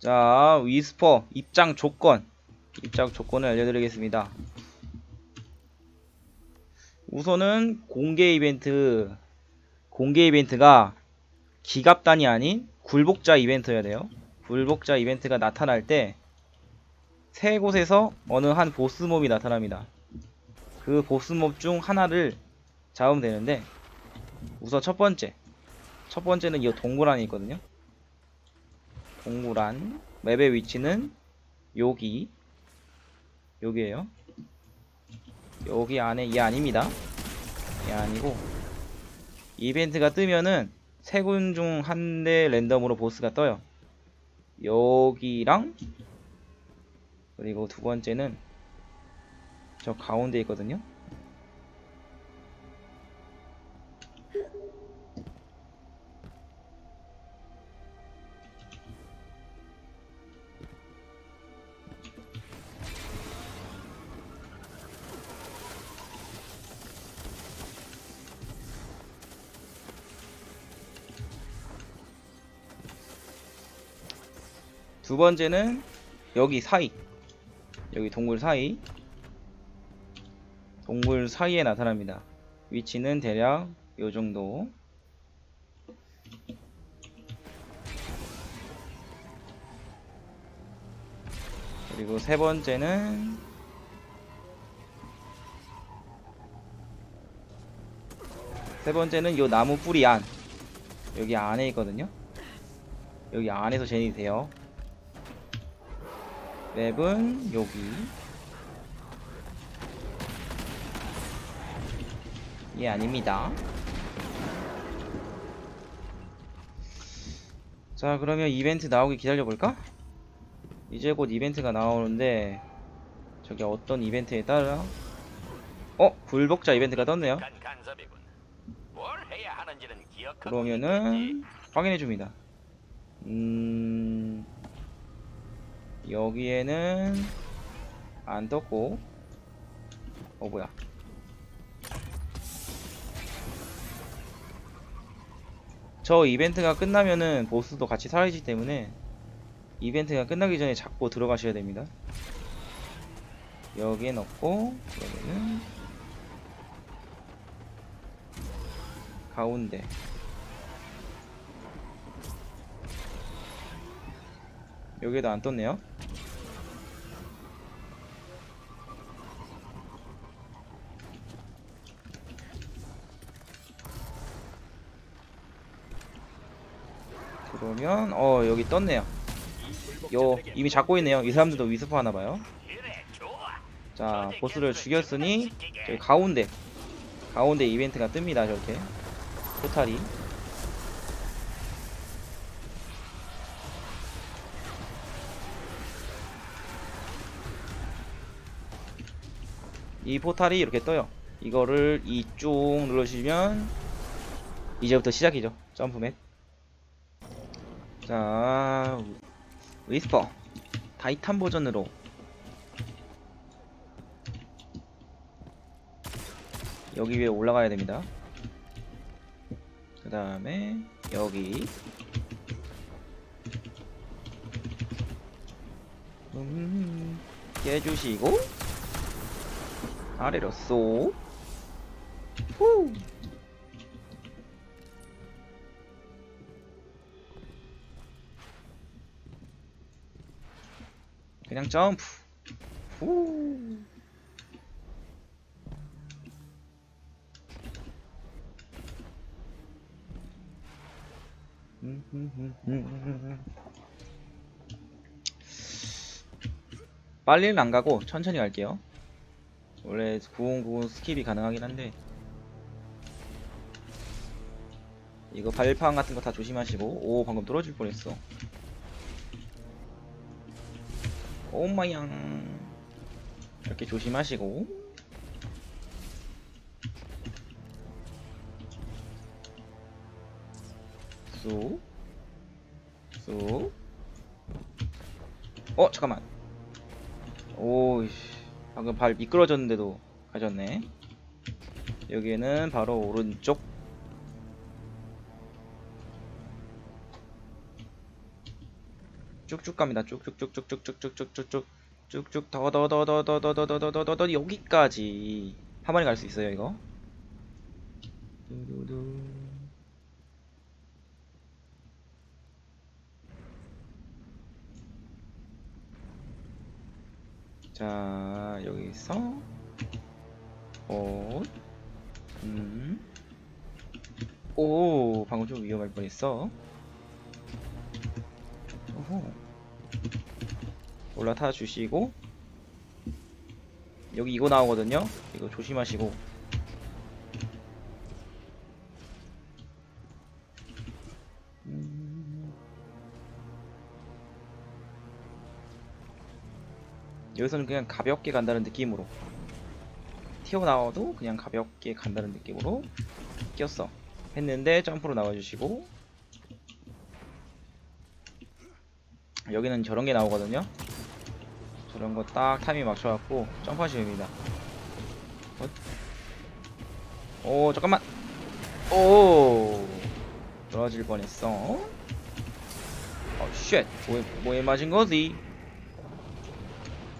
자, 위스퍼 입장 조건. 입장 조건을 알려드리겠습니다. 우선은 공개 이벤트, 공개 이벤트가 기갑단이 아닌 굴복자 이벤트여야 돼요. 굴복자 이벤트가 나타날 때 세 곳에서 어느 한 보스몹이 나타납니다. 그 보스몹 중 하나를 잡으면 되는데 우선 첫 번째 첫 번째는 이 동굴 안에 있거든요. 동굴안 맵의 위치는 여기 여기에요. 여기 안에 이 아닙니다. 이 아니고 이벤트가 뜨면은 세 군 중 한 대 랜덤으로 보스가 떠요. 여기랑 그리고 두 번째는 저 가운데 있거든요. 두 번째는 여기 사이. 여기 동굴 사이. 동굴 사이에 나타납니다. 위치는 대략 요 정도. 그리고 세 번째는 세 번째는 요 나무 뿌리 안. 여기 안에 있거든요. 여기 안에서 제니 돼요 맵은 여기. 예 아닙니다. 자 그러면 이벤트 나오기 기다려볼까? 이제 곧 이벤트가 나오는데 저게 어떤 이벤트에 따라? 어? 굴복자 이벤트가 떴네요. 그러면은 확인해줍니다. 음... 여기에는 안 떴고. 어 뭐야. 저 이벤트가 끝나면은 보스도 같이 사라지기 때문에 이벤트가 끝나기 전에 잡고 들어가셔야 됩니다. 여기에 넣고 여기는 가운데 여기에도 안 떴네요. 그러면 어 여기 떴네요. 요 이미 잡고 있네요. 이 사람들도 위스퍼 하나봐요. 자 보스를 죽였으니 저기 가운데 가운데 이벤트가 뜹니다 저렇게. 포탈이 이 포탈이 이렇게 떠요. 이거를 이쪽 눌러주시면 이제부터 시작이죠. 점프맵 자 위스퍼. 타이탄 버전으로. 여기 위에 올라가야 됩니다. 그 다음에 여기. 음, 깨주시고 아래로 쏙 후. 그냥 점프 후. 빨리는 안 가고 천천히 갈게요. 원래 909 스킵이 가능하긴 한데 이거 발판 같은 거 다 조심하시고 오 방금 떨어질 뻔했어. 오마양 이렇게 조심하시고 쑥, 쑥. 어, 잠깐만. 오이씨. 방금 발 미끄러졌는데도 가졌네. 여기에는 바로 오른쪽. 쭉쭉 갑니다. 쭉쭉쭉쭉쭉쭉쭉쭉쭉 쭉쭉 더 더 더 더 더 더 더 더 더 더 더 여기까지 한 번에 갈 수 있어요 이거. 두두두. 자 여기서 어, 음, 오 방금 좀 위험할 뻔했어. 오호. 올라타 주시고 여기 이거 나오거든요. 이거 조심하시고. 여기서는 그냥 가볍게 간다는 느낌으로. 튀어나와도 그냥 가볍게 간다는 느낌으로 꼈어. 했는데 점프로 나와주시고. 여기는 저런 게 나오거든요. 저런 거 딱 타이밍 맞춰갖고 점프하시면 됩니다. 어? 오 잠깐만. 오! 떨어질 뻔했어. 어쉣. 뭐에, 뭐에 맞은 거지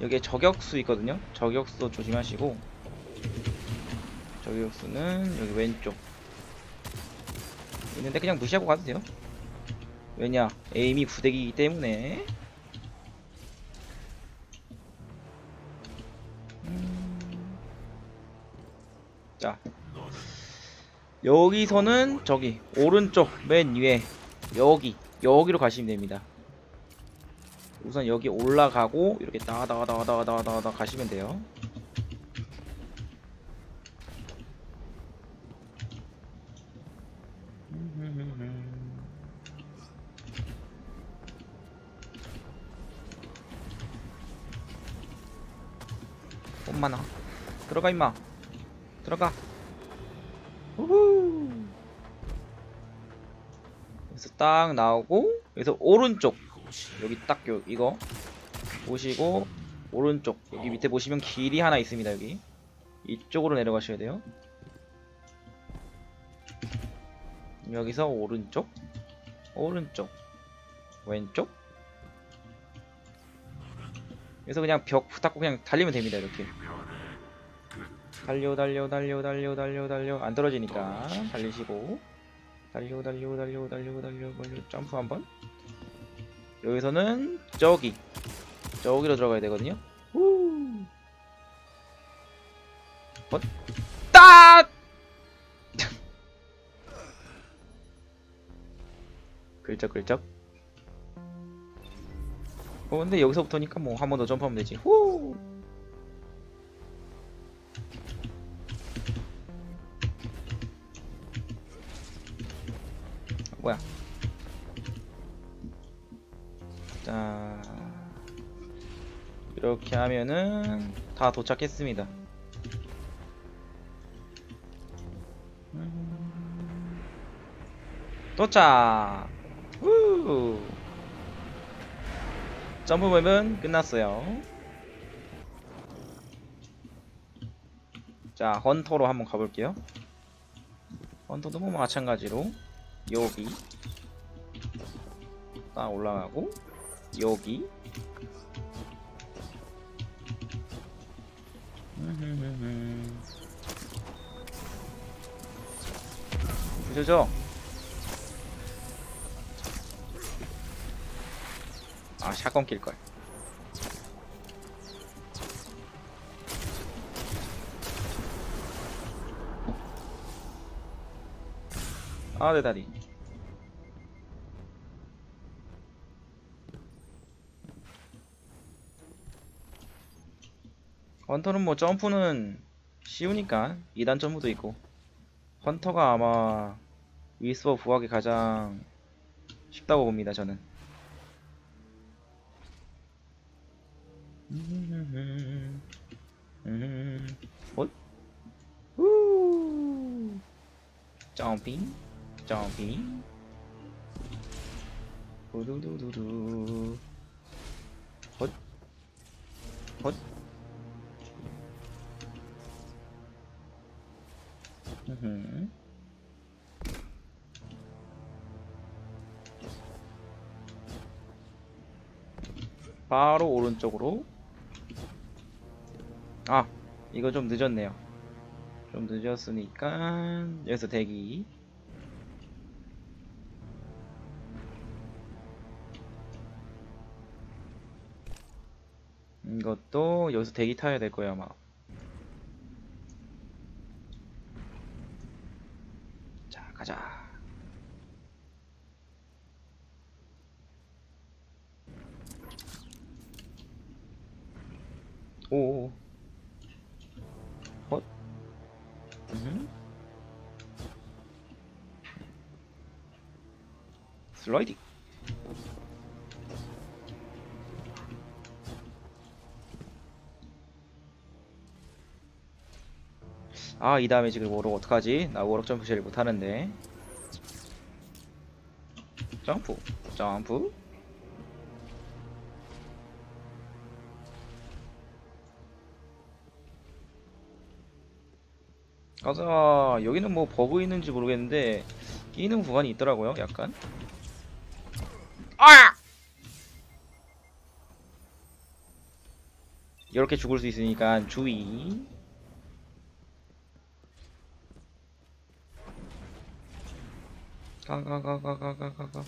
여기에 저격수 있거든요. 저격수 조심하시고. 저격수는 여기 왼쪽. 있는데 그냥 무시하고 가도 돼요. 왜냐? 에임이 부대기이기 때문에. 음. 자. 여기서는 저기 오른쪽 맨 위에 여기 여기로 가시면 됩니다 우선 여기 올라가고 이렇게 다다다다다다다 가시면 돼요. 엄마나. 들어가 임마. 들어가. 우후. 그래서 딱 나오고 여기서 오른쪽 여기 딱 요, 이거 보시고 오른쪽 여기 밑에 보시면 길이 하나 있습니다 여기. 이쪽으로 내려가셔야 돼요. 여기서 오른쪽 오른쪽 왼쪽. 그래서 그냥 벽 붙잡고 그냥 달리면 됩니다 이렇게. 달려 달려 달려 달려 달려 달려. 안 떨어지니까 달리시고. 달려 달려 달려 달려 달려 달려. 점프 한번 여기서는 저기 저기로 들어가야 되거든요. 후. 어? 딱! 글쩍글쩍 어 근데 여기서부터니까 뭐 한 번 더 점프하면 되지. 후 이렇게 하면은 다 도착했습니다. 음. 도착! 우 점프맵은 끝났어요. 자 헌터로 한번 가볼게요. 헌터도 뭐 마찬가지로 여기 딱 올라가고 여기 부셔져 아 샷건 낄걸. 아 내 다리 헌터는 뭐 점프는 쉬우니까 2단 점프도 있고. 헌터가 아마 위스버 부하기 가장 쉽다고 봅니다 저는. 어? 우 점핑 점핑. 두두두두두. 헛. 헛. 바로 오른쪽으로. 아 이거 좀 늦었네요. 좀 늦었으니까 여기서 대기. 이것도 여기서 대기 타야 될 거예요 아마 아, 이 다음에 지금 워럭 어떡하지? 나 워럭 점프 제일 못하는데. 점프, 점프. 가자. 여기는 뭐 버그 있는지 모르겠는데, 끼는 구간이 있더라고요, 약간. 아! 이렇게 죽을 수 있으니까 주의. 가가가가가가가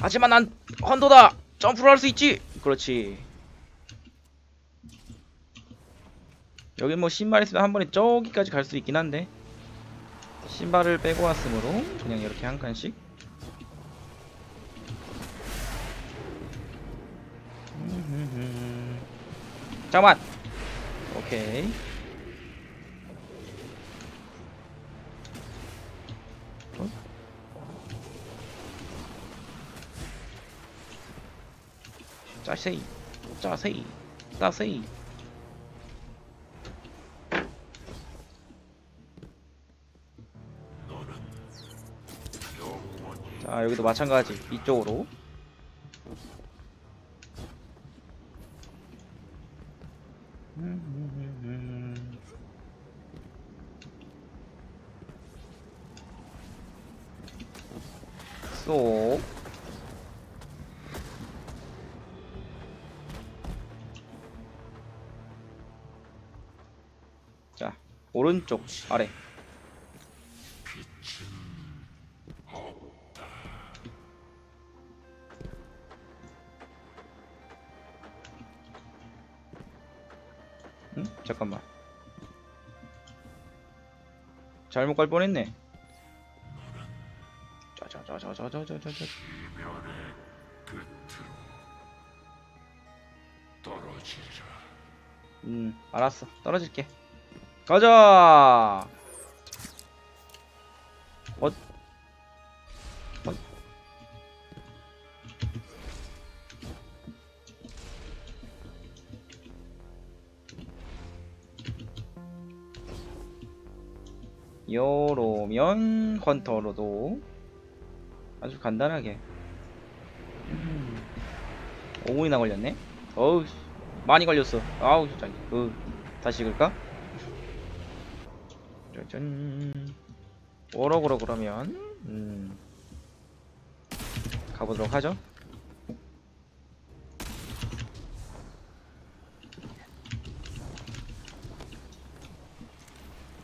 하지만 난 헌도다! 점프를 할 수 있지! 그렇지. 여기 뭐 신발 있으면 한 번에 저기까지 갈 수 있긴 한데. 신발을 빼고 왔으므로 그냥 이렇게 한 칸씩. 잠깐만! 오케이 자세히 자세히 자세히 자 여기도 마찬가지. 이쪽으로 자, 오른쪽 아래. 응? 잠깐만. 잘못 갈 뻔했네. 자자자자자자자자. 음, 알았어. 떨어질게. 가자. 어? 어? 요로면 헌터로도 아주 간단하게 음, 5분이나 걸렸네 어우 많이 걸렸어 아우 진짜 그 다시 읽을까? 짜잔 워럭으로 그러면 음, 가보도록 하죠.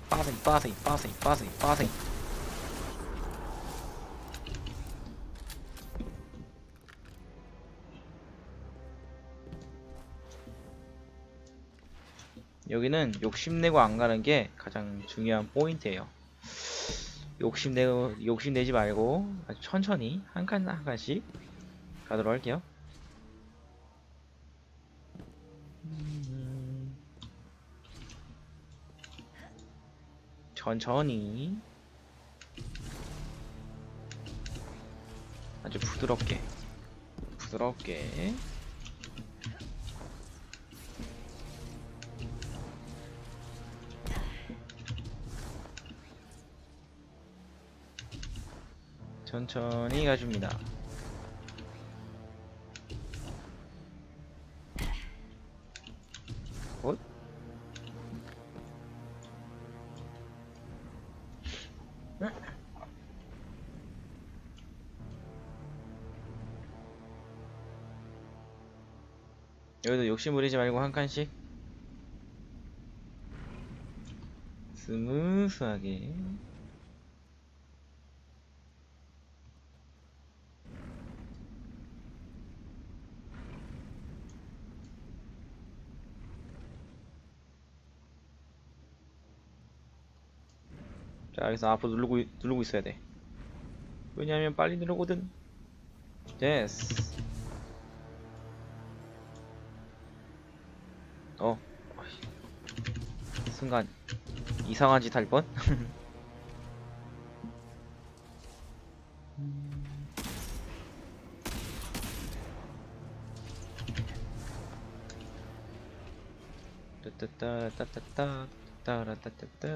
빠생 빠생 빠생 빠생 빠생 여기는 욕심내고 안 가는 게 가장 중요한 포인트예요. 욕심내고 욕심내지 말고 아주 천천히 한 칸 한 칸씩 가도록 할게요. 음. 천천히 아주 부드럽게 부드럽게 천천히 가줍니다. 굿. 여기도 욕심 부리지 말고 한 칸씩 스무스하게 자 여기서 앞으로 누르고 있- 누르고 있어야 돼 왜냐면 빨리 누르거든 됐어 어. 순간 이상한 짓 할 뻔? 따따따 따따따 따라따따따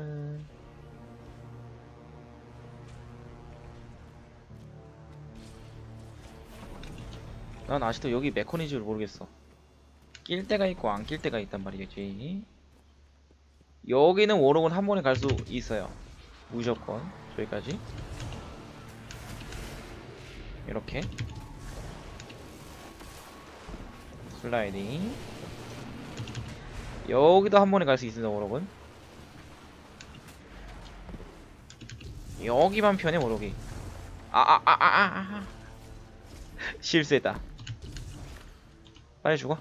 난 아직도 여기 메커니즘을 모르겠어. 낄 때가 있고 안 낄 때가 있단 말이겠지 여기는 워록은 한 번에 갈 수 있어요. 무조건. 저기까지. 이렇게. 슬라이딩. 여기도 한 번에 갈 수 있습니다 워록은 여기만 편해 워록이 아아 아아아 아. 실수했다 빨리 죽어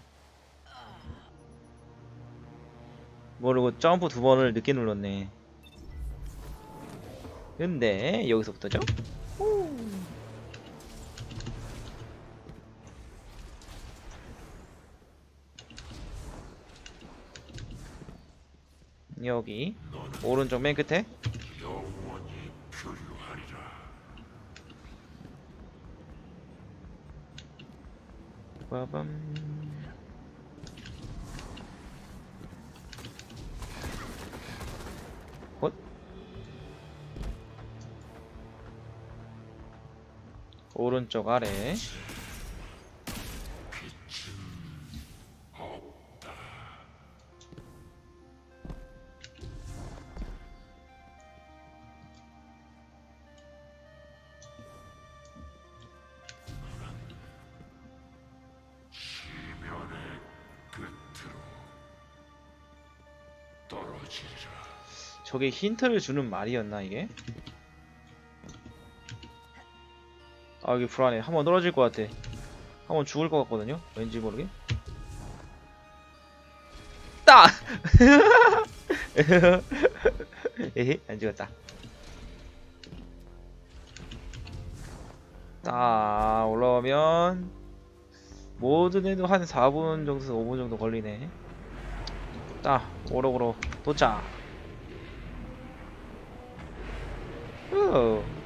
모르고 점프 두 번을 늦게 눌렀네 근데 여기서부터죠? 후. 여기 오른쪽 맨 끝에. 빠밤 오른쪽 아래. 저게 힌트를 주는 말이었나 이게? 아 이게 불안해. 한 번 떨어질 것 같아. 한 번 죽을 것 같거든요? 왠지 모르게. 따! 에헤 안 죽었다. 자 올라오면 모든 애도 한 4분 정도에서 5분 정도 걸리네. 자 오록으로 도착. 후.